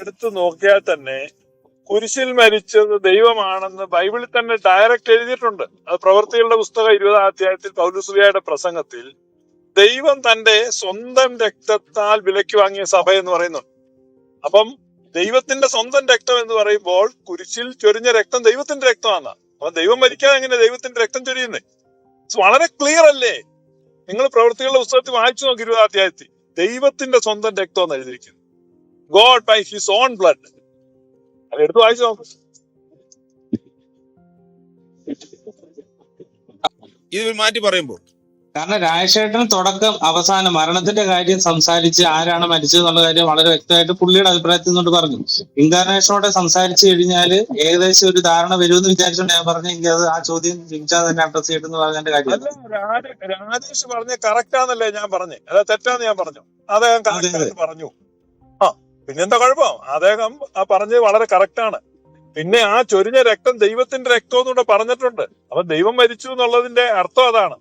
എടുത്തു നോക്കിയാൽ തന്നെ കുരിശിൽ മരിച്ചത് ദൈവമാണെന്ന് ബൈബിളിൽ തന്നെ ഡയറക്റ്റ് എഴുതിയിട്ടുണ്ട്. അത് പ്രവൃത്തികളുടെ പുസ്തകം ഇരുപതാം അധ്യായത്തിൽ പൗലുസുലിയുടെ പ്രസംഗത്തിൽ ദൈവം തന്റെ സ്വന്തം രക്തത്താൽ വിലയ്ക്ക് വാങ്ങിയ സഭ എന്ന് പറയുന്നുണ്ട്. അപ്പം ദൈവത്തിന്റെ സ്വന്തം രക്തം എന്ന് പറയുമ്പോൾ കുരിശിൽ ചൊരിഞ്ഞ രക്തം ദൈവത്തിന്റെ രക്തമാണ് അപ്പൊ ദൈവം മരിക്കാതെ എങ്ങനെ ദൈവത്തിന്റെ രക്തം ചൊരിയുന്നേ? വളരെ ക്ലിയർ അല്ലേ? നിങ്ങൾ പ്രവൃത്തികളുടെ പുസ്തകത്തിൽ വായിച്ചു നോക്കി ഇരുപതാം അധ്യായത്തിൽ. ദൈവത്തിന്റെ സ്വന്തം രക്തം എന്ന് എഴുതിയിരിക്കുന്നു. God by his own blood അത് എടുത്ത് വായിച്ചു നോക്ക്. ഇത് മാറ്റി പറയുമ്പോൾ കാരണം രാജശേഖരൻ തുടക്കം അവസാനം മരണത്തിന്റെ കാര്യം സംസാരിച്ച് ആരാണ് മരിച്ചത് എന്നുള്ള കാര്യം വളരെ വ്യക്തമായിട്ട് പുള്ളിയുടെ അഭിപ്രായത്തിൽ നിന്നോട് പറഞ്ഞു. ഇൻകാർണേഷനോടെ സംസാരിച്ചു കഴിഞ്ഞാൽ ഏകദേശം ഒരു ധാരണ വരുമെന്ന് വിചാരിച്ചോണ്ട് ഞാൻ പറഞ്ഞു. എനിക്ക് അത് ആ ചോദ്യം ജിംചാ തന്നെ അഡ്രസ് ചെയ്തെന്ന് പറഞ്ഞതിന്റെ കാര്യം. രാജേഷ് പറഞ്ഞ കറക്റ്റ് ആന്നല്ലേ ഞാൻ പറഞ്ഞു. അല്ല തെറ്റാന്ന് ഞാൻ പറഞ്ഞു. അദ്ദേഹം അതെ, അതെ. പറഞ്ഞു. പിന്നെന്താ കുഴപ്പം? അദ്ദേഹം ആ പറഞ്ഞത് വളരെ കറക്റ്റ് ആണ്. പിന്നെ ആ ചൊരിഞ്ഞ രക്തം ദൈവത്തിന്റെ രക്തം എന്നുകൂടെ പറഞ്ഞിട്ടുണ്ട്. അപ്പൊ ദൈവം മരിച്ചു എന്നുള്ളതിന്റെ അർത്ഥം അതാണ്.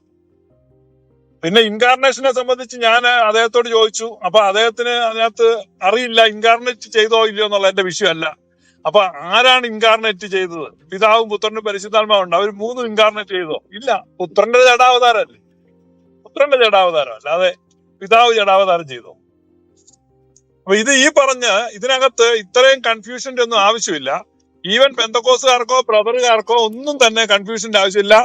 പിന്നെ ഇൻകാർണേഷനെ സംബന്ധിച്ച് ഞാൻ അദ്ദേഹത്തോട് ചോദിച്ചു. അപ്പൊ അദ്ദേഹത്തിന് അതിനകത്ത് അറിയില്ല ഇൻകാർണേറ്റ് ചെയ്തോ ഇല്ലയോ എന്നുള്ള എന്റെ വിഷയമല്ല. അപ്പൊ ആരാണ് ഇൻകാർണേറ്റ് ചെയ്തത്? പിതാവും പുത്രനും പരിശുദ്ധാത്മാവുണ്ട് അവർ മൂന്നും ഇൻകാർണേറ്റ് ചെയ്തോ? ഇല്ല. പുത്രന്റെ ജടാവതാരല്ലേ പുത്രന്റെ ജഡാവതാരം അല്ലാതെ പിതാവ് ജഡാവതാരം ചെയ്തോ? അപ്പൊ ഇത് ഈ പറഞ്ഞ് ഇതിനകത്ത് ഇത്രയും കൺഫ്യൂഷന്റെ ഒന്നും ആവശ്യമില്ല. ഈവൻ പെന്തക്കോസുകാർക്കോ ബ്രദറുകാർക്കോ ഒന്നും തന്നെ കൺഫ്യൂഷന്റെ ആവശ്യമില്ല.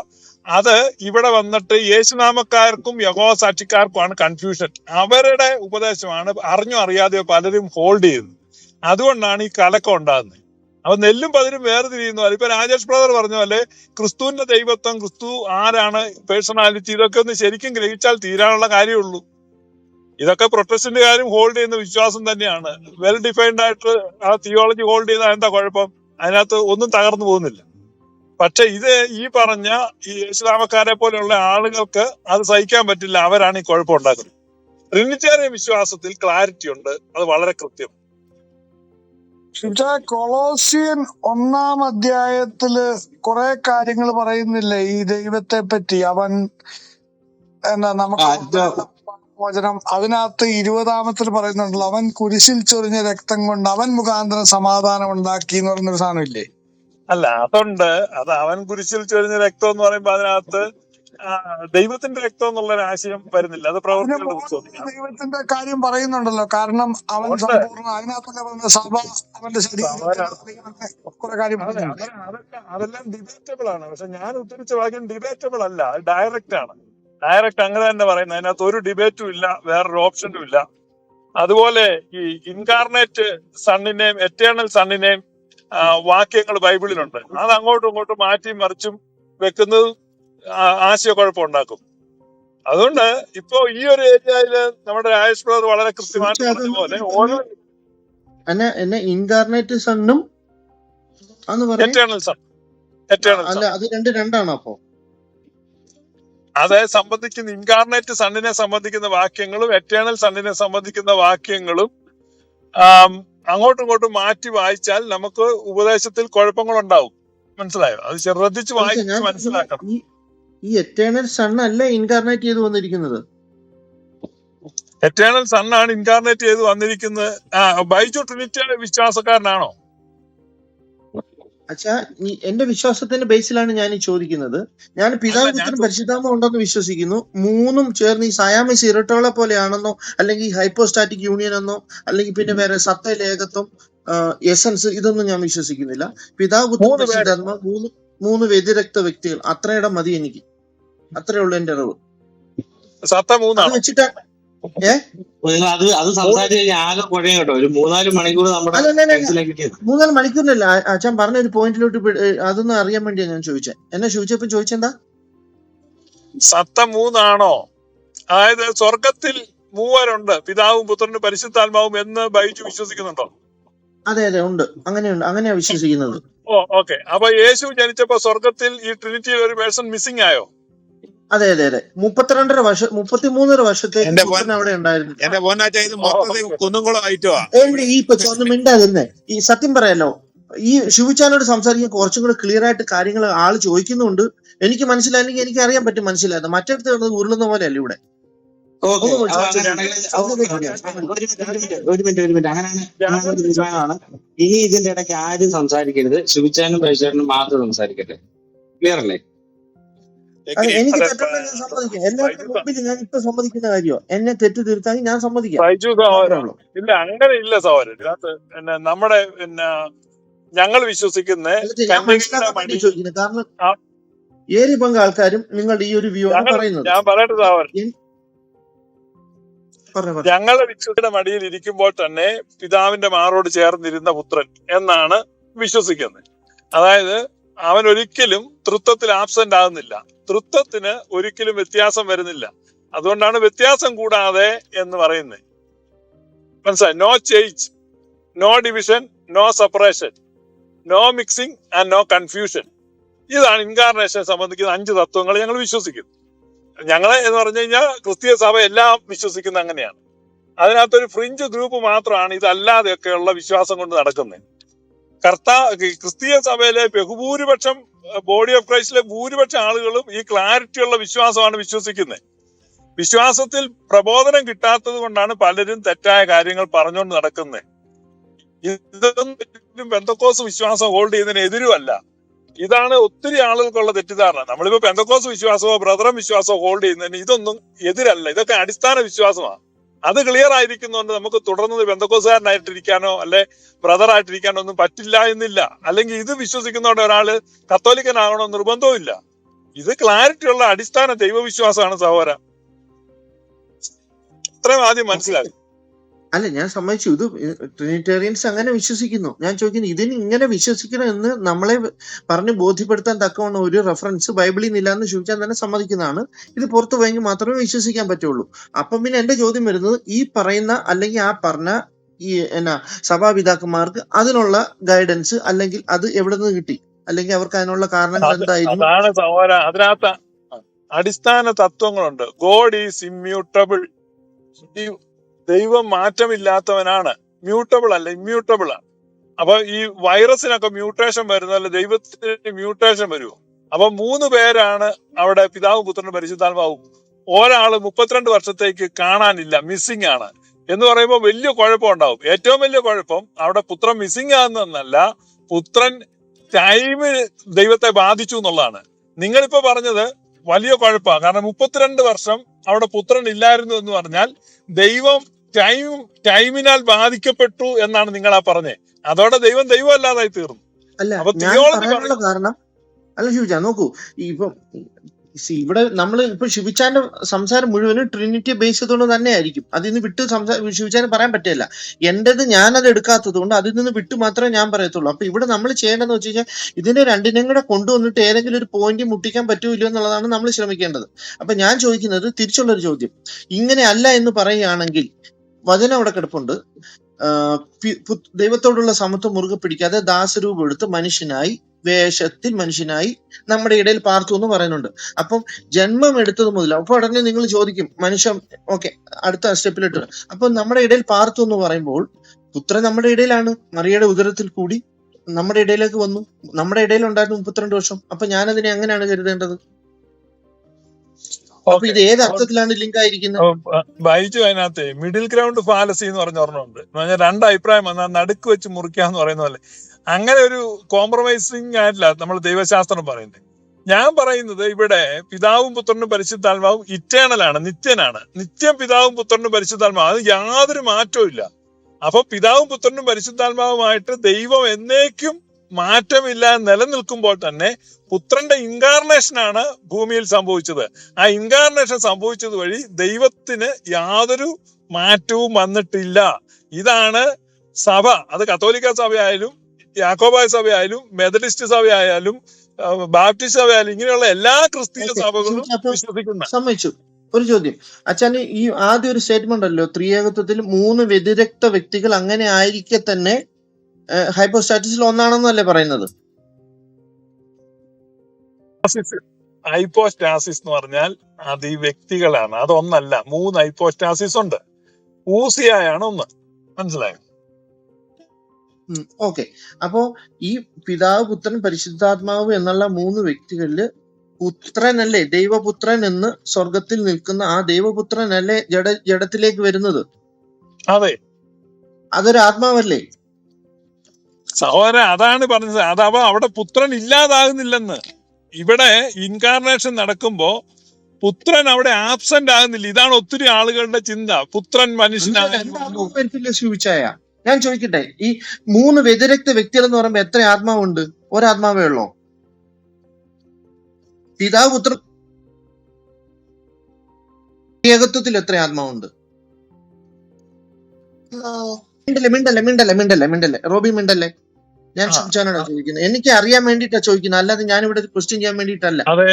അത് ഇവിടെ വന്നിട്ട് യേശുനാമക്കാർക്കും യഹോ സാക്ഷിക്കാർക്കുമാണ് കൺഫ്യൂഷൻ അവരുടെ ഉപദേശമാണ് അറിഞ്ഞോ അറിയാതെയോ പലരും ഹോൾഡ് ചെയ്യുന്നത്. അതുകൊണ്ടാണ് ഈ കലക്കം ഉണ്ടാകുന്നത്. അപ്പൊ നെല്ലും പതിരും വേർതിരിയുന്നു. ഇപ്പൊ രാജേഷ് ബ്രദർ പറഞ്ഞ പോലെ ക്രിസ്തുവിന്റെ ദൈവത്വം ക്രിസ്തു ആരാണ് പേഴ്സണാലിറ്റി ഇതൊക്കെ ഒന്ന് ശരിക്കും ഗ്രഹിച്ചാൽ തീരാനുള്ള കാര്യമുള്ളൂ ഇതൊക്കെ പ്രൊട്ടസ്റ്റന്റുകാരും ഹോൾഡ് ചെയ്യുന്ന വിശ്വാസം തന്നെയാണ്. വെൽ ഡിഫൈൻഡ് ആയിട്ട് ആ തിയോളജി ഹോൾഡ് ചെയ്താൽ എന്താ കുഴപ്പം? അതിനകത്ത് ഒന്നും തകർന്നു പോകുന്നില്ല. പക്ഷെ ഇത് ഈ പറഞ്ഞ ഈ ഇസ്ലാമക്കാരെ പോലെയുള്ള ആളുകൾക്ക് അത് സഹിക്കാൻ പറ്റില്ല. അവരാണ് ഈ കുഴപ്പം ഉണ്ടാക്കുന്നത്. ട്രിനിറ്റേറിയൻ വിശ്വാസത്തിൽ ക്ലാരിറ്റി ഉണ്ട്. അത് വളരെ കൃത്യം. കൊളോസിയൻ ഒന്നാം അധ്യായത്തിൽ കുറെ കാര്യങ്ങൾ പറയുന്നില്ലേ? ഈ ദൈവത്തെ പറ്റി അവൻ എന്താ നമുക്ക് വചനം. അതിനകത്ത് ഇരുപതാമത്തിൽ പറയുന്നുണ്ടല്ലോ അവൻ കുരിശിൽ ചൊരിഞ്ഞ രക്തം കൊണ്ട് അവൻ മുഖാന്തരം സമാധാനം ഉണ്ടാക്കി എന്ന് പറയുന്നൊരു സാധനം ഇല്ലേ? അല്ല അതുണ്ട്. അത് അവൻ കുരിശിൽ ചൊരിഞ്ഞ രക്തം എന്ന് പറയുമ്പോ അതിനകത്ത് ദൈവത്തിന്റെ രക്തം എന്നുള്ള ഒരു ആശയം വരുന്നില്ല. അത് ദൈവത്തിന്റെ കാര്യം പറയുന്നുണ്ടല്ലോ. കാരണം അവൻ. സമ്പൂർണ അതിനകത്തല്ലേ സഭ അവന്റെ കുറെ കാര്യം അതെല്ലാം ഡിബേറ്റബിൾ ആണ്. പക്ഷെ ഞാൻ ഉദ്ധരിച്ച വാക്യം ഡിബേറ്റബിൾ അല്ല. ഡയറക്റ്റ് ആണ്. ഡയറക്റ്റ് അങ്ങനെ തന്നെ പറയുന്നത്. അതിനകത്ത് ഒരു ഡിബേറ്റും ഇല്ല വേറൊരു ഓപ്ഷനും ഇല്ല. അതുപോലെ ഈ ഇൻകാർണേറ്റ് സണ്ണിനെയും എറ്റേണൽ സണ്ണിനെയും വാക്യങ്ങൾ ബൈബിളിലുണ്ട്. അത് അങ്ങോട്ടും ഇങ്ങോട്ടും മാറ്റിയും മറിച്ചും വെക്കുന്നത് ആശയക്കുഴപ്പം ഉണ്ടാക്കും അതുകൊണ്ട് ഇപ്പോ ഈ ഒരു ഏരിയയിൽ നമ്മുടെ രാജേഷ് ബ്രദർ വളരെ കൃത്യമായിട്ട് പോലെ ഓരോ എന്നെ എന്നെ ഇൻകാർണേറ്റ് സണ്ണും എറ്റേണൽ സൺ എറ്റേണൽ അല്ല അത് രണ്ട് രണ്ടാണോ അപ്പൊ? അതെ സംബന്ധിക്കുന്ന ഇൻകാർണേറ്റ് സണ്ണിനെ സംബന്ധിക്കുന്ന വാക്യങ്ങളും എറ്റേണൽ സണ്ണിനെ സംബന്ധിക്കുന്ന വാക്യങ്ങളും അങ്ങോട്ടും ഇങ്ങോട്ടും മാറ്റി വായിച്ചാൽ നമുക്ക് ഉപദേശത്തിൽ കുഴപ്പങ്ങൾ ഉണ്ടാവും മനസ്സിലായോ? അത് ശ്രദ്ധിച്ച് വായിച്ച് മനസ്സിലാക്കണം. ഈ എറ്റേണൽ സൺ അല്ല ഇൻകാർണേറ്റ് ചെയ്ത് വന്നിരിക്കുന്നത്? എറ്റേണൽ സണ്ണാണ് ഇൻകാർണേറ്റ് ചെയ്ത് വന്നിരിക്കുന്നത്. ബൈജു ട്രിനിറ്റി വിശ്വാസക്കാരനാണോ? അച്ഛാ എന്റെ വിശ്വാസത്തിന്റെ ബേസിലാണ് ഞാൻ ഈ ചോദിക്കുന്നത് ഞാൻ പിതാവിനും പരിശുദ്ധാത്മ ഉണ്ടെന്ന് വിശ്വസിക്കുന്നു. മൂന്നും ചേർന്ന് ഈ സയാമിസ് ഇരട്ടകളെ പോലെയാണെന്നോ അല്ലെങ്കിൽ ഹൈപ്പോസ്റ്റാറ്റിക് യൂണിയൻ എന്നോ അല്ലെങ്കിൽ പിന്നെ വേറെ സത്ത ലേഖത്വം എസൻസ് ഇതൊന്നും ഞാൻ വിശ്വസിക്കുന്നില്ല. പിതാവ് പുത്രൻ പരിശുദ്ധാത്മ മൂന്ന് മൂന്ന് വ്യതിരക്ത വ്യക്തികൾ. അത്രയുടെ മതി എനിക്ക്. അത്രേ ഉള്ളൂ എന്റെ അറിവ്. സത്ത മൂന്ന് മൂന്നാണ് വെച്ചിട്ട് ഏ നിങ്ങൾ അത് അത് സംസാരിച്ചു കഴിഞ്ഞാൽ ആകെ കുഴയും കേട്ടോ. ഒരു മൂന്നാൽ മണിക്കൂർ നമ്മുടെ അല്ല, അല്ല, അല്ല. മനസ്സിലേക്ക് കിട്ടിയത്. മൂന്നാൽ മണിക്കൂറിനല്ല. അച്ഛൻ പറഞ്ഞ ഒരു പോയിന്റിലോട്ട് അതൊന്നും അറിയാൻ വേണ്ടിയാ ഞാൻ ചോദിച്ചത് എന്നെ ചോദിച്ചപ്പോ ചോദിച്ചെന്താ? സത്ത മൂന്നാണോ? അതായത് സ്വർഗത്തിൽ മൂവരുണ്ട്. പിതാവും പുത്രനും പരിശുദ്ധാത്മാവും എന്ന് ബൈജു വിശ്വസിക്കുന്നുണ്ടോ? അതെ അതെ ഉണ്ട്. അങ്ങനെയുണ്ട്. അങ്ങനെയാ വിശ്വസിക്കുന്നത്. Oh okay. അപ്പൊ യേശു ജനിച്ചപ്പോ സ്വർഗത്തിൽ ഈ ട്രിനിറ്റിയിൽ ഒരു പേഴ്സൺ മിസ്സിംഗ് ആയോ? അതെ അതെ അതെ. മുപ്പത്തിരണ്ടര വർഷം മുപ്പത്തിമൂന്നര വർഷത്തെ അവിടെ ഉണ്ടായിരുന്നു. എന്റെ പോന്നാച്ച ഇത് മൊത്തത്തിൽ കുന്നുംകുളം ആയിട്ടോ? ഈ ഇപ്പൊ ഒന്ന് മിണ്ടാതിരുന്നേ. ഈ സത്യം പറയാലോ ഈ ശിവചാനോട് സംസാരിക്കാൻ കുറച്ചും കൂടെ ക്ലിയർ ആയിട്ട് കാര്യങ്ങൾ ആൾ ചോദിക്കുന്നുണ്ട്. എനിക്ക് മനസ്സിലായില്ലെങ്കിൽ എനിക്ക് അറിയാൻ പറ്റും മനസ്സിലായത്. മറ്റടുത്ത് കിടന്നത് ഉരുളുന്ന പോലെ അല്ല ഇവിടെ ഒരു മിനിറ്റ് ഒരു മിനിറ്റ് അങ്ങനെയാണ് അങ്ങനെ ഒരു തീരുമാനമാണ് ഇനി ഇതിന്റെ ഇടയ്ക്ക് ആരും സംസാരിക്കരുത്. ശുഭിച്ചാനും പരിശോധനും മാത്രം സംസാരിക്കട്ടെ. ക്ലിയർ അല്ലേ? എനിക്ക് തെറ്റുണ്ടെങ്കിൽ ഞാൻ സമ്മതിക്കാം. എല്ലാവർക്കും മുമ്പിൽ ഞാൻ ഇപ്പൊ സമ്മതിക്കുന്ന കാര്യമാണ് എന്നെ തെറ്റ് തിരുത്താൻ ഞാൻ സമ്മതിക്കാം. ബൈജു മാത്രമേ ഉള്ളൂ. ഇല്ല അങ്ങനെ ഇല്ല സഹോദരൻ. ഇതിനകത്ത് പിന്നെ നമ്മുടെ പിന്നെ ഞങ്ങൾ വിശ്വസിക്കുന്ന എന്നിട്ട് ഞാൻ കന്യകയുടെ മനസ്സിലാക്കാൻ വേണ്ടി മടി ചോദിക്കുന്നത്. കാരണം ആ, ഏറി പങ്ക് ആൾക്കാരും നിങ്ങളുടെ ഈ ഒരു വ്യൂ ആണ് ഞങ്ങൾ പറയുന്നത്. ഞാൻ പറയട്ടെ സഹോദരൻ. എൻ- പറഞ്ഞു പറഞ്ഞു. ഞങ്ങളുടെ വിശ്വസിയുടെ മടിയിൽ ഇരിക്കുമ്പോൾ തന്നെ പിതാവിന്റെ മാറോട് ചേർന്നിരുന്ന പുത്രൻ എന്നാണ് വിശ്വസിക്കുന്നത്. അതായത് അവൻ ഒരിക്കലും തൃത്വത്തിൽ ആബ്സെന്റ് ആകുന്നില്ല. തൃത്വത്തിന് ഒരിക്കലും വ്യത്യാസം വരുന്നില്ല. അതുകൊണ്ടാണ് വ്യത്യാസം കൂടാതെ എന്ന് പറയുന്നത് മനസ്സിലായി? No change no division no separation no mixing and no confusion ഇതാണ് ഇൻകാർണേഷനെ സംബന്ധിക്കുന്ന അഞ്ച് തത്വങ്ങൾ ഞങ്ങൾ വിശ്വസിക്കുന്നു. ഞങ്ങളെ എന്ന് പറഞ്ഞു കഴിഞ്ഞാൽ ക്രിസ്തീയ സഭ എല്ലാം വിശ്വസിക്കുന്ന അങ്ങനെയാണ്. അതിനകത്തൊരു ഫ്രിഞ്ച് ഗ്രൂപ്പ് മാത്രമാണ് ഇതല്ലാതെയൊക്കെയുള്ള വിശ്വാസം കൊണ്ട് നടക്കുന്നത്. കർത്താ ക്രിസ്തീയ സഭയിലെ ബഹുഭൂരിപക്ഷം ബോഡി ഓഫ് ക്രൈസ്റ്റിലെ ഭൂരിപക്ഷം ആളുകളും ഈ ക്ലാരിറ്റിയുള്ള വിശ്വാസമാണ് വിശ്വസിക്കുന്നത്. വിശ്വാസത്തിൽ പ്രബോധനം കിട്ടാത്തത് കൊണ്ടാണ് പലരും തെറ്റായ കാര്യങ്ങൾ പറഞ്ഞുകൊണ്ട് നടക്കുന്നത് ഇതൊന്നും പെന്തക്കോസ് വിശ്വാസം ഹോൾഡ് ചെയ്യുന്നതിന് എതിരുമല്ല ഇതാണ് ഒത്തിരി ആളുകൾക്കുള്ള തെറ്റിദ്ധാരണ. നമ്മളിപ്പോ പെന്തക്കോസ് വിശ്വാസമോ ബ്രദറം വിശ്വാസമോ ഹോൾഡ് ചെയ്യുന്നതിന് ഇതൊന്നും എതിരല്ല. ഇതൊക്കെ അടിസ്ഥാന വിശ്വാസമാണ്. അത് ക്ലിയർ ആയിരിക്കുന്നതുകൊണ്ട് നമുക്ക് തുടർന്ന് ബന്ധക്കോസുകാരനായിട്ടിരിക്കാനോ അല്ലെ ബ്രദർ ആയിട്ടിരിക്കാനോ ഒന്നും പറ്റില്ല എന്നില്ല. അല്ലെങ്കിൽ ഇത് വിശ്വസിക്കുന്നതോടെ ഒരാൾ കത്തോലിക്കനാകണോ നിർബന്ധവും ഇല്ല ഇത് ക്ലാരിറ്റി ഉള്ള അടിസ്ഥാന ദൈവവിശ്വാസമാണ് സഹോദര. ഇത്രയും ആദ്യം മനസ്സിലാക്കി അല്ല ഞാൻ സമ്മതിച്ചു. ഇത് ട്രിനിറ്റേറിയൻസ് അങ്ങനെ വിശ്വസിക്കുന്നു. ഞാൻ ചോദിക്കുന്നു ഇതിന് ഇങ്ങനെ വിശ്വസിക്കണം എന്ന് നമ്മളെ പറഞ്ഞ് ബോധ്യപ്പെടുത്താൻ തക്കവണ്ണം ഒരു റെഫറൻസ് ബൈബിളിൽ നിന്നില്ല എന്ന് ചോദിച്ചാൽ തന്നെ സമ്മതിക്കുന്നതാണ്. ഇത് പുറത്തു പോയെങ്കിൽ മാത്രമേ വിശ്വസിക്കാൻ പറ്റുള്ളൂ. അപ്പം പിന്നെ എന്റെ ചോദ്യം വരുന്നത് ഈ പറയുന്ന അല്ലെങ്കിൽ ആ പറഞ്ഞ ഈ എന്നാ സഭാപിതാക്കന്മാർക്ക് അതിനുള്ള ഗൈഡൻസ് അല്ലെങ്കിൽ അത് എവിടെ നിന്ന് കിട്ടി? അല്ലെങ്കിൽ അവർക്ക് അതിനുള്ള കാരണങ്ങൾ എന്തായിരുന്നു? അതിനകത്ത് അടിസ്ഥാന തത്വങ്ങളുണ്ട്. ഗോഡ് ഈസ് ഇമ്മ്യൂട്ടബിൾ ദൈവം മാറ്റമില്ലാത്തവനാണ്. മ്യൂട്ടബിൾ അല്ല ഇമ്മ്യൂട്ടബിൾ ആണ് അപ്പൊ ഈ വൈറസിനൊക്കെ മ്യൂട്ടേഷൻ വരുന്നതല്ല ദൈവത്തിന് മ്യൂട്ടേഷൻ വരുമോ അപ്പൊ മൂന്ന് പേരാണ് അവിടെ പിതാവും പുത്രനും പരിശുദ്ധാത്മാവും. ഒരാൾ മുപ്പത്തിരണ്ട് വർഷത്തേക്ക് കാണാനില്ല മിസ്സിംഗ് ആണ്. എന്ന് പറയുമ്പോൾ വലിയ കുഴപ്പം ഉണ്ടാവും ഏറ്റവും വലിയ കുഴപ്പം അവിടെ പുത്രൻ മിസ്സിംഗ് ആകുന്നല്ല പുത്രൻ ടൈമിൽ ദൈവത്തെ ബാധിച്ചു എന്നുള്ളതാണ്. നിങ്ങളിപ്പോ പറഞ്ഞത് വലിയ കുഴപ്പമാണ് കാരണം മുപ്പത്തിരണ്ട് വർഷം അവിടെ പുത്രൻ ഇല്ലായിരുന്നു എന്ന് പറഞ്ഞാൽ ദൈവം ടൈം ടൈമിനാൽ ബാധിക്കപ്പെട്ടു എന്നാണ് നിങ്ങൾ ആ പറഞ്ഞേ. അതോടെ ദൈവം ദൈവം അല്ലാതായി തീർന്നു. അല്ല കാരണം അല്ല ശിവജ നോക്കൂ. ഇപ്പം see, ഇവിടെ നമ്മൾ ഇപ്പൊ ശിവിച്ചാന്റെ സംസാരം മുഴുവനും ട്രിനിറ്റി ബേസ് ചെയ്തുകൊണ്ട് തന്നെ ആയിരിക്കും അതിൽ നിന്ന് വിട്ട് സംസാ ശിവിച്ചാൻ പറയാൻ പറ്റില്ല എന്റേത് ഞാനത് എടുക്കാത്തത് കൊണ്ട് അതിൽ നിന്ന് വിട്ട് മാത്രമേ ഞാൻ പറയത്തുള്ളൂ. അപ്പൊ ഇവിടെ നമ്മൾ ചെയ്യേണ്ടതെന്ന് വെച്ച് കഴിഞ്ഞാൽ ഇതിന്റെ രണ്ടിനെയും കൂടെ കൊണ്ടുവന്നിട്ട് ഏതെങ്കിലും ഒരു പോയിന്റ് മുട്ടിക്കാൻ പറ്റൂല്ലോ എന്നുള്ളതാണ് നമ്മൾ ശ്രമിക്കേണ്ടത്. അപ്പൊ ഞാൻ ചോദിക്കുന്നത് തിരിച്ചുള്ള ഒരു ചോദ്യം. ഇങ്ങനെ അല്ല എന്ന് പറയുകയാണെങ്കിൽ വചനം അവിടെ കിടപ്പുണ്ട്. ദൈവത്തോടുള്ള സമത്വം മുറുകെ പിടിക്കാതെ ദാസരൂപം എടുത്ത് മനുഷ്യനായി വേഷത്തിൽ മനുഷ്യനായി നമ്മുടെ ഇടയിൽ പാർത്തു എന്ന് പറയുന്നുണ്ട്. അപ്പം ജന്മം എടുത്തത് മുതൽ അപ്പൊ ഉടനെ നിങ്ങൾ ചോദിക്കും മനുഷ്യൻ ഓക്കെ അടുത്ത സ്റ്റെപ്പിലിട്ട്. അപ്പൊ നമ്മുടെ ഇടയിൽ പാർത്തു എന്ന് പറയുമ്പോൾ പുത്രൻ നമ്മുടെ ഇടയിലാണ് മറിയയുടെ ഉദരത്തിൽ കൂടി നമ്മുടെ ഇടയിലേക്ക് വന്നു. നമ്മുടെ ഇടയിൽ ഉണ്ടായിരുന്നു മുപ്പത്തിരണ്ട് വർഷം. അപ്പൊ ഞാൻ അതിനെ എങ്ങനെയാണ് കരുതേണ്ടത്? അപ്പൊ ഇത് ഏത് അർത്ഥത്തിലാണ് ലിങ്ക് ആയിരിക്കുന്നത്? ബൈജു അതിനകത്ത് മിഡിൽ ഗ്രൗണ്ട് ഫാലസി എന്ന് പറഞ്ഞ ഒരെണ്ണമുണ്ട്. പറഞ്ഞാൽ രണ്ട് അഭിപ്രായം വന്നാൽ നടുക്ക് വെച്ച് മുറിക്കാന്ന് പറയുന്ന പോലെ. അങ്ങനെ ഒരു കോംപ്രമൈസിങ് ആയിട്ടില്ല നമ്മൾ ദൈവശാസ്ത്രം പറയുന്നത്. ഞാൻ പറയുന്നത് ഇവിടെ പിതാവും പുത്രനും പരിശുദ്ധാത്മാവും ഇറ്റേണൽ ആണ് നിത്യനാണ്. നിത്യം പിതാവും പുത്രനും പരിശുദ്ധാത്മാവും അത് യാതൊരു മാറ്റവും ഇല്ല അപ്പൊ പിതാവും പുത്രനും പരിശുദ്ധാത്മാവുമായിട്ട് ദൈവം എന്നേക്കും മാറ്റമില്ല നിലനിൽക്കുമ്പോൾ തന്നെ പുത്രന്റെ ഇൻകാർണേഷൻ ആണ് ഭൂമിയിൽ സംഭവിച്ചത്. ആ ഇൻകാർണേഷൻ സംഭവിച്ചത് വഴി ദൈവത്തിന് യാതൊരു മാറ്റവും വന്നിട്ടില്ല. ഇതാണ് സഭ. അത് കത്തോലിക്ക സഭയായാലും യാക്കോബായ സഭയായാലും മെത്തഡിസ്റ്റ് സഭയായാലും ബാപ്റ്റിസ്റ്റ് സഭയായാലും ഇങ്ങനെയുള്ള എല്ലാ ക്രിസ്തീയ സഭകളും വിശ്വസിക്കുന്ന. സമ്മതിച്ചു. ഒരു ചോദ്യം. അച്ഛന് ഈ ആദ്യ ഒരു സ്റ്റേറ്റ്മെന്റ് അല്ലോ ത്രിയേകത്വത്തിൽ മൂന്ന് വ്യതിരക്ത വ്യക്തികൾ അങ്ങനെ ആയിരിക്കെ തന്നെ ഹൈപ്പോസ്റ്റാറ്റിസിൽ ഒന്നാണെന്നല്ലേ പറയുന്നത്? ഹൈപ്പോസ്റ്റാസിസ് എന്ന് പറഞ്ഞാൽ അത് ഈ വ്യക്തികളാണ് അതൊന്നല്ല മൂന്ന് ഹൈപ്പോസ്റ്റാസിസ് ഉണ്ട്. ഊസിയായാണ് ഒന്ന്. മനസ്സിലായോ? ഓക്കെ. അപ്പോ ഈ പിതാവ് പുത്രൻ പരിശുദ്ധാത്മാവ് എന്നുള്ള മൂന്ന് വ്യക്തികളിൽ പുത്രനല്ലേ ദൈവപുത്രൻ എന്ന് സ്വർഗത്തിൽ നിൽക്കുന്ന ആ ദൈവപുത്രനല്ലേ ജഡ ജഡത്തിലേക്ക് വരുന്നത്? അതെ. അതൊരു ആത്മാവല്ലേ സഹോദരൻ അതാണ് പറഞ്ഞത്. അതാവാ അവിടെ പുത്രൻ ഇല്ലാതാകുന്നില്ലെന്ന്. ഇവിടെ ഇൻകാർണേഷൻ നടക്കുമ്പോ പുത്രൻ അവിടെ ആബ്സെന്റ് ആകുന്നില്ല. ഇതാണ് ഒത്തിരി ആളുകളുടെ ചിന്ത. പുത്രൻ അങ്ങനെ മനുഷ്യനാകുന്നു രണ്ടാത്മാവ് ശിവിച്ചായ ഞാൻ ചോദിക്കട്ടെ ഈ മൂന്ന് വ്യതിരക്ത വ്യക്തികൾ എന്ന് പറയുമ്പോ എത്ര ആത്മാവുണ്ട്? ഒരാത്മാവേ ഉള്ളോ? പിതാവ് പുത്രൻ ഏകത്വത്തിൽ എത്ര ആത്മാവുണ്ട്? മിണ്ടല്ലേ മിണ്ടല്ലേ മിണ്ടല്ലേ മിണ്ടല്ലേ മിണ്ടല്ലേ? റോബി മിണ്ടല്ലേ? ഞാൻ ശിവചാനോടാ ചോദിക്കുന്നത്. എനിക്ക് അറിയാൻ വേണ്ടിയിട്ടാ ചോദിക്കുന്നത്. അല്ലാതെ ഞാൻ ഇവിടെ ക്വസ്റ്റ്യൻ ചെയ്യാൻ വേണ്ടിട്ടല്ല അതെ.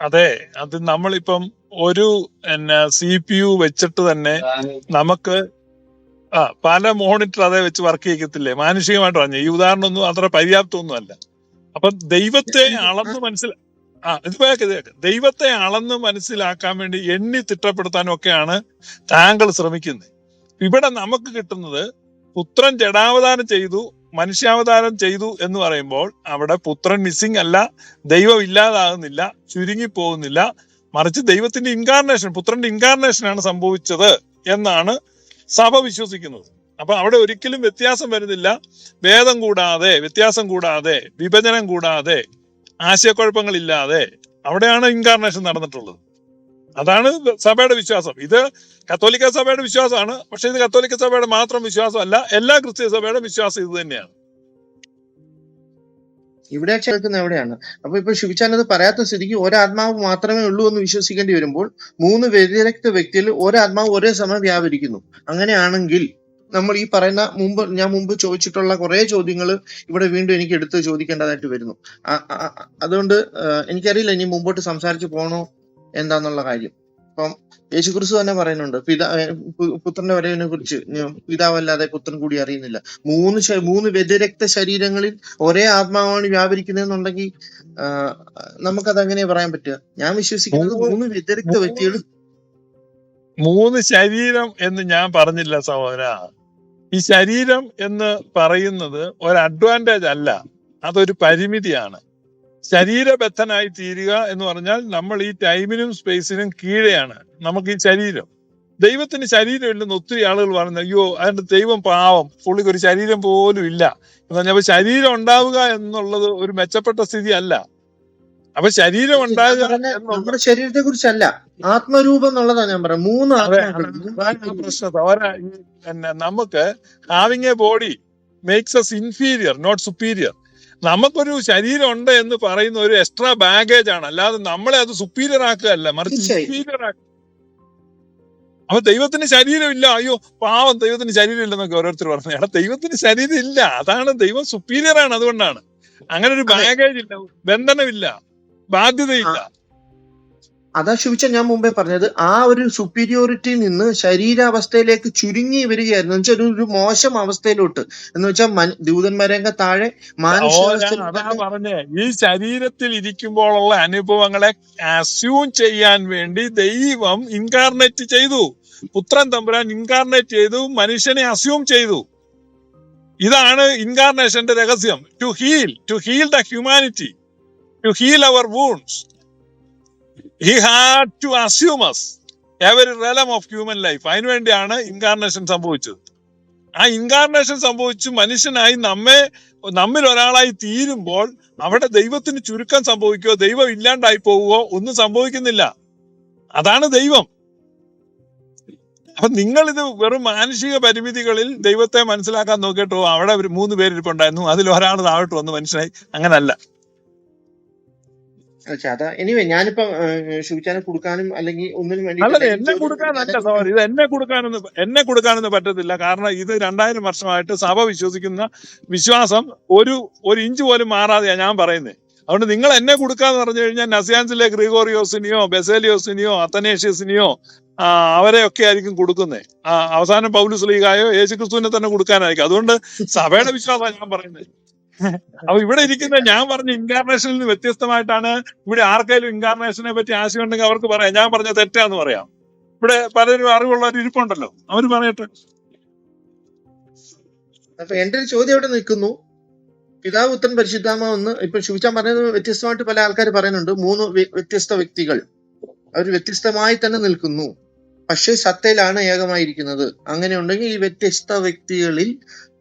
അതെ. അത് നമ്മളിപ്പം ഒരു എന്നാ സി പി യു വെച്ചിട്ട് തന്നെ നമുക്ക് ആ പല മോണിറ്റർ അതേ വെച്ച് വർക്ക് ചെയ്യത്തില്ലേ മാനുഷികമായിട്ട് പറഞ്ഞു. ഈ ഉദാഹരണം ഒന്നും അത്ര പര്യാപ്തമൊന്നും അല്ല അപ്പൊ ദൈവത്തെ അളന്ന് മനസ്സിലാ ആ ഇത് കേക്ക് ദൈവത്തെ അളന്ന് മനസ്സിലാക്കാൻ വേണ്ടി എണ്ണി തിട്ടപ്പെടുത്താനും ഒക്കെയാണ് താങ്കൾ ശ്രമിക്കുന്നത്. ഇവിടെ നമുക്ക് കിട്ടുന്നത് പുത്രൻ ജടാവധാനം ചെയ്തു മനുഷ്യാവതാരം ചെയ്തു എന്ന് പറയുമ്പോൾ അവിടെ പുത്രൻ മിസ്സിംഗ് അല്ല ദൈവം ഇല്ലാതാകുന്നില്ല ചുരുങ്ങി പോകുന്നില്ല മറിച്ച് ദൈവത്തിന്റെ ഇൻകാർണേഷൻ പുത്രന്റെ ഇൻകാർണേഷൻ ആണ് സംഭവിച്ചത് എന്നാണ് സഭ വിശ്വസിക്കുന്നത്. അപ്പൊ അവിടെ ഒരിക്കലും വ്യത്യാസം വരുന്നില്ല. ഭേദം കൂടാതെ വ്യത്യാസം കൂടാതെ വിഭജനം കൂടാതെ ആശയക്കുഴപ്പങ്ങളില്ലാതെ അവിടെയാണ് ഇൻകാർണേഷൻ നടന്നിട്ടുള്ളത്. അതാണ് സഭയുടെ വിശ്വാസം. ഇത് കത്തോലിക്ക സഭയുടെ വിശ്വാസമാണ്. പക്ഷെ ഇത് കത്തോലിക്ക സഭയുടെ മാത്രം വിശ്വാസമല്ല എല്ലാ ക്രിസ്ത്യ സഭയുടെ വിശ്വാസം ഇത് തന്നെയാണ്. ഇവിടെ കേൾക്കുന്ന എവിടെയാണ്? അപ്പൊ ഇപ്പൊ ശിവചാൻ അത് പറയാത്ത സ്ഥിതിക്ക് ഒരാത്മാവ് മാത്രമേ ഉള്ളൂ എന്ന് വിശ്വസിക്കേണ്ടി വരുമ്പോൾ മൂന്ന് വ്യതിരക്ത വ്യക്തിയിൽ ഒരാത്മാവ് ഒരേ സമയം വ്യാപരിക്കുന്നു. അങ്ങനെയാണെങ്കിൽ നമ്മൾ ഈ പറയുന്ന മുമ്പ് ഞാൻ മുമ്പ് ചോദിച്ചിട്ടുള്ള കുറെ ചോദ്യങ്ങൾ ഇവിടെ വീണ്ടും എനിക്ക് എടുത്ത് ചോദിക്കേണ്ടതായിട്ട് വരുന്നു. അതുകൊണ്ട് എനിക്കറിയില്ല ഇനി മുമ്പോട്ട് സംസാരിച്ചു പോണോ? എന്താന്നുള്ള കാര്യം. അപ്പം യേശുക്രിസ്തു തന്നെ പറയുന്നുണ്ട് പിതാ പുത്രന്റെ വരവിനെ കുറിച്ച് പിതാവല്ലാതെ പുത്രൻ കൂടി അറിയുന്നില്ല. മൂന്ന് മൂന്ന് വ്യതിരക്ത ശരീരങ്ങളിൽ ഒരേ ആത്മാവാണ് വ്യാപരിക്കുന്നതെന്നുണ്ടെങ്കിൽ നമുക്കത് അങ്ങനെ പറയാൻ പറ്റുക? ഞാൻ വിശ്വസിക്കുന്നത് മൂന്ന് മൂന്ന് വ്യതിരക്ത വ്യക്തികൾ മൂന്ന് ശരീരം എന്ന് ഞാൻ പറഞ്ഞില്ല സഹോദര. ഈ ശരീരം എന്ന് പറയുന്നത് ഒരു അഡ്വാന്റേജ് അല്ല. അതൊരു പരിമിതിയാണ്. ശരീരബദ്ധനായി തീരുക എന്ന് പറഞ്ഞാൽ നമ്മൾ ഈ ടൈമിനും സ്പേസിനും കീഴെയാണ്. നമുക്ക് ഈ ശരീരം. ദൈവത്തിന് ശരീരമില്ലെന്ന് ഒത്തിരി ആളുകൾ പറയുന്നത് അയ്യോ അതിന്റെ ദൈവം പാവം പുള്ളിക്ക് ഒരു ശരീരം പോലും ഇല്ല. എന്ന് പറഞ്ഞാൽ ശരീരം ഉണ്ടാവുക എന്നുള്ളത് ഒരു മെച്ചപ്പെട്ട സ്ഥിതി അല്ല അപ്പൊ ശരീരം ഉണ്ടാകുക നമ്മുടെ ശരീരത്തെ കുറിച്ചല്ല ആത്മരൂപം എന്നുള്ളതാണ് ഞാൻ പറയാം മൂന്ന് പ്രശ്നം. അവരെ നമുക്ക് having a body makes us inferior not superior നമുക്കൊരു ശരീരം ഉണ്ട് എന്ന് പറയുന്ന ഒരു എക്സ്ട്രാ ബാഗേജ് ആണ്. അല്ലാതെ നമ്മളെ അത് സുപ്പീരിയർ ആക്കുകയല്ല. മറിച്ച് സുപ്പീരിയർ ആക്കുക അപ്പൊ ദൈവത്തിന് ശരീരമില്ല. ഇല്ല അയ്യോ പാവം ദൈവത്തിന് ശരീരം ഇല്ലെന്നൊക്കെ ഓരോരുത്തർ പറഞ്ഞു. എടാ ദൈവത്തിന് ശരീരം ഇല്ല അതാണ് ദൈവം സുപ്പീരിയർ ആണ് അതുകൊണ്ടാണ്. അങ്ങനെ ഒരു ബാഗേജ് ഇല്ല. ബന്ധനമില്ല. ബാധ്യതയില്ല. അതാ ശുഭിച്ച ഞാൻ മുമ്പേ പറഞ്ഞത് ആ ഒരു സുപ്പീരിയോറിറ്റിയിൽ നിന്ന് ശരീരാവസ്ഥയിലേക്ക് ചുരുങ്ങി വരികയായിരുന്നു. എന്ന് വെച്ചാൽ ഒരു- മോശം അവസ്ഥയിലോട്ട്. എന്ന് വെച്ചാൽ ദൂതന്മാരെയൊക്കെ താഴെ പറഞ്ഞേ. ഈ ശരീരത്തിൽ ഇരിക്കുമ്പോഴുള്ള അനുഭവങ്ങളെ അസ്യൂം ചെയ്യാൻ വേണ്ടി ദൈവം ഇൻകാർണേറ്റ് ചെയ്തു. പുത്രൻ തമ്പുരാൻ ഇൻകാർണേറ്റ് ചെയ്തു മനുഷ്യനെ അസ്യൂം ചെയ്തു. ഇതാണ് ഇൻകാർണേഷന്റെ രഹസ്യം. To heal to heal the humanity to heal our wounds he had to assumes every realm of human life അതിനുവേണ്ടിയാണ് ഇൻകാർണേഷൻ സംഭവിച്ചത്. ആ ഇൻകാർണേഷൻ സംഭവിച്ച് മനുഷ്യനായി നമ്മെ നമ്മിൽ ഒരാളായി തീരുമ്പോൾ അവിടെ ദൈവത്തിന് ചുരുക്കം സംഭവിക്കുകയോ ദൈവം ഇല്ലാണ്ടായി പോവുകയോ ഒന്നും സംഭവിക്കുന്നില്ല. അതാണ് ദൈവം. അപ്പൊ നിങ്ങൾ ഇത് വെറും മാനുഷിക പരിമിതികളിൽ ദൈവത്തെ മനസ്സിലാക്കാൻ നോക്കിയിട്ടോ അവിടെ ഒരു മൂന്ന് പേരിരിപ്പുണ്ടായിരുന്നു. അതിൽ ഒരാൾ താഴോട്ട് വന്ന് മനുഷ്യനായി. അങ്ങനല്ല. എനിവേ ഞാനിപ്പോ കൊടുക്കാനും അല്ലെങ്കിൽ ഒന്നിനും എന്നെ കൊടുക്കാനല്ല സോറി ഇത് എന്നെ കൊടുക്കാനൊന്നും എന്നെ കൊടുക്കാനൊന്നും പറ്റത്തില്ല. കാരണം ഇത് രണ്ടായിരം വർഷമായിട്ട് സഭ വിശ്വസിക്കുന്ന വിശ്വാസം ഒരു ഒരു ഇഞ്ച് പോലും മാറാതെയാ ഞാൻ പറയുന്നത് അതുകൊണ്ട് നിങ്ങൾ എന്നെ കൊടുക്കാന്ന് പറഞ്ഞു കഴിഞ്ഞാൽ നസിയാൻസിലെ ഗ്രിഗോറിയോസിനെയോ ബെസേലിയോസിനെയോ അത്തനേഷ്യസിനെയോ അവരെ ഒക്കെ ആയിരിക്കും കൊടുക്കുന്നത് ആ അവസാനം പൗലുസ് ലീഗായോ യേശുക്രിസ്തുവിനെ തന്നെ കൊടുക്കാനായിരിക്കും. അതുകൊണ്ട് സഭയുടെ വിശ്വാസമാണ് ഞാൻ പറയുന്നത് അപ്പൊ ഇവിടെ ഇരിക്കുന്ന ഞാൻ പറഞ്ഞ ഇൻകാർണേഷനിൽ നിന്ന് വ്യത്യസ്തമായിട്ടാണ് ഇവിടെ ആർക്കെങ്കിലും ഇൻകാർണേഷനെ പറ്റി ആശയം ഉണ്ടെങ്കിൽ അവർക്ക് പറയാം. ഞാൻ പറഞ്ഞ തെറ്റാന്ന് പറയാം. ഇവിടെ പലരും അറിവുള്ളവർ ഇരിപ്പുണ്ടല്ലോ. അവർ പറയട്ടെ. അപ്പൊ എന്റെ ഒരു ചോദ്യം അവിടെ നിൽക്കുന്നു. പിതാവ് പുത്രൻ പരിശുദ്ധാമ എന്ന് ഇപ്പൊ ശുഭിച്ചാൻ പറഞ്ഞത് വ്യത്യസ്തമായിട്ട് പല ആൾക്കാർ പറയുന്നുണ്ട്. മൂന്ന് വ്യത്യസ്ത വ്യക്തികൾ. അവർ വ്യത്യസ്തമായി തന്നെ നിൽക്കുന്നു. പക്ഷേ സത്തയിലാണ് ഏകമായിരിക്കുന്നത്. അങ്ങനെ ഉണ്ടെങ്കിൽ ഈ വ്യത്യസ്ത വ്യക്തികളിൽ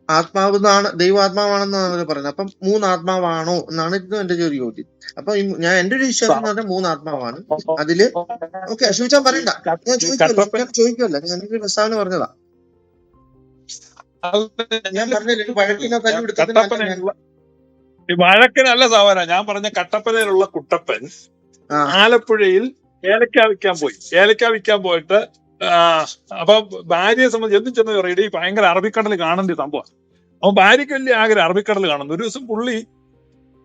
ആത്മാവ് എന്നാണ് ദൈവാത്മാവാണെന്നാണ് അവർ പറയുന്നത്. അപ്പം മൂന്ന് ആത്മാവാണോ എന്നാണ് ഇന്ന് എന്റെ ഒരു ചോദ്യം. അപ്പൊ ഞാൻ എന്റെ ഒരു വിശ്വാസം എന്ന് പറഞ്ഞാൽ മൂന്ന് ആത്മാവാണ് അതിൽ ഓക്കെ അശോചാൻ പറയണ്ട. ഞാൻ ചോദിക്കല്ലോ ഞാൻ ചോദിക്കല്ല ഞാൻ ഒരു പ്രസ്താവന പറഞ്ഞതാ. ഞാൻ പറഞ്ഞില്ല വഴക്കിനെ തല്ലുപിടുത്തത്തിന് വഴക്കിനല്ല സാവന ഞാൻ പറഞ്ഞ കട്ടപ്പനയിലുള്ള കുട്ടപ്പൻ ആലപ്പുഴയിൽ ഏലക്ക വിൽക്കാൻ പോയി. ഏലക്ക വിൽക്കാൻ പോയിട്ട് അപ്പൊ ഭാര്യയെ സംബന്ധിച്ച് എന്തും ചെന്ന് പറയും "എടീ, ഭയങ്കര അറബിക്കടൽ കാണേണ്ട സംഭവം. അപ്പൊ ഭാര്യയ്ക്ക് വലിയ ആഗ്രഹം അറബിക്കടൽ കാണുന്നു. ഒരു ദിവസം പുള്ളി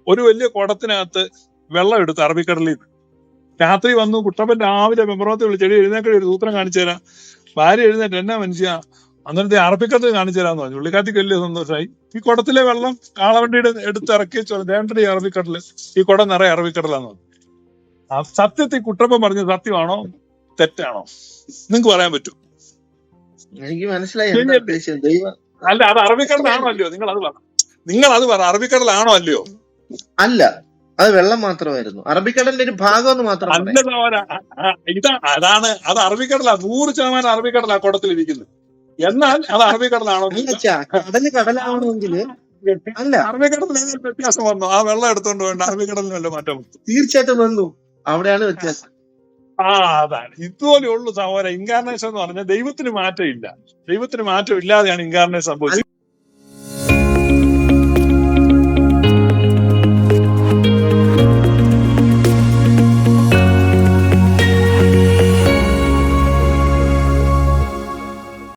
ഒരു വലിയ കുടത്തിനകത്ത് വെള്ളം എടുത്ത് അറബിക്കടലിൽ നിന്ന്. രാത്രി വന്നു കുട്ടപ്പൻ രാവിലെ മെമ്പറോത്തെ വിളിച്ച് ചെടി എഴുന്നേക്കടി ഒരു സൂത്രം കാണിച്ചു തരാം. ഭാര്യ എഴുന്നേറ്റ് എന്നാ മനുഷ്യ അന്നേരത്തെ അറബിക്കടൽ കാണിച്ചു തരാന്ന് പറഞ്ഞു. പുള്ളിക്കാത്തിക്ക് വലിയ സന്തോഷമായി. ഈ കുടത്തിലെ വെള്ളം കാളവണ്ടിയുടെ എടുത്ത് ഇറക്കി ദേണ്ടടി അറബിക്കടൽ? ഈ കുടം നിറയെ അറബിക്കടലാന്ന് പറഞ്ഞു. ആ സത്യത്തിൽ കുട്ടപ്പൻ പറഞ്ഞത് സത്യമാണോ? തെറ്റാണോ? നിങ്ങക്ക് പറയാൻ പറ്റും എനിക്ക് മനസ്സിലായി അല്ല അത് അറബിക്കടലാണോ അല്ലയോ? നിങ്ങൾ അത് പറ. നിങ്ങൾ അത് പറ. അറബിക്കടലാണോ അല്ലയോ? അല്ല അത് വെള്ളം മാത്രമായിരുന്നു. അറബിക്കടലിന്റെ ഒരു ഭാഗം എന്ന് മാത്രം ഇതാ അതാണ് അത് അറബിക്കടലാ. നൂറ് ശതമാനം അറബിക്കടലാ കുടത്തിലിരിക്കുന്നത് എന്നാൽ അത് അറബിക്കടലാണോ? കടൽ കടലാവണമെങ്കിൽ അല്ല. അറബിക്കടലിൽ ഏതെങ്കിലും വ്യത്യാസം വന്നു? ആ വെള്ളം എടുത്തോണ്ട് വേണ്ട അറബിക്കടലിന് വല്ല മാറ്റം. തീർച്ചയായിട്ടും വന്നു. അവിടെയാണ് വ്യത്യാസം. ആ അതാണ്. ഇതുപോലെ ഉള്ളു സഹോദര ഇൻകാർണേഷൻ എന്ന് പറഞ്ഞാൽ ദൈവത്തിന് മാറ്റമില്ല. ദൈവത്തിന് മാറ്റം ഇല്ലാതെയാണ് ഇൻകാർണേഷൻ സംഭവിച്ചത്.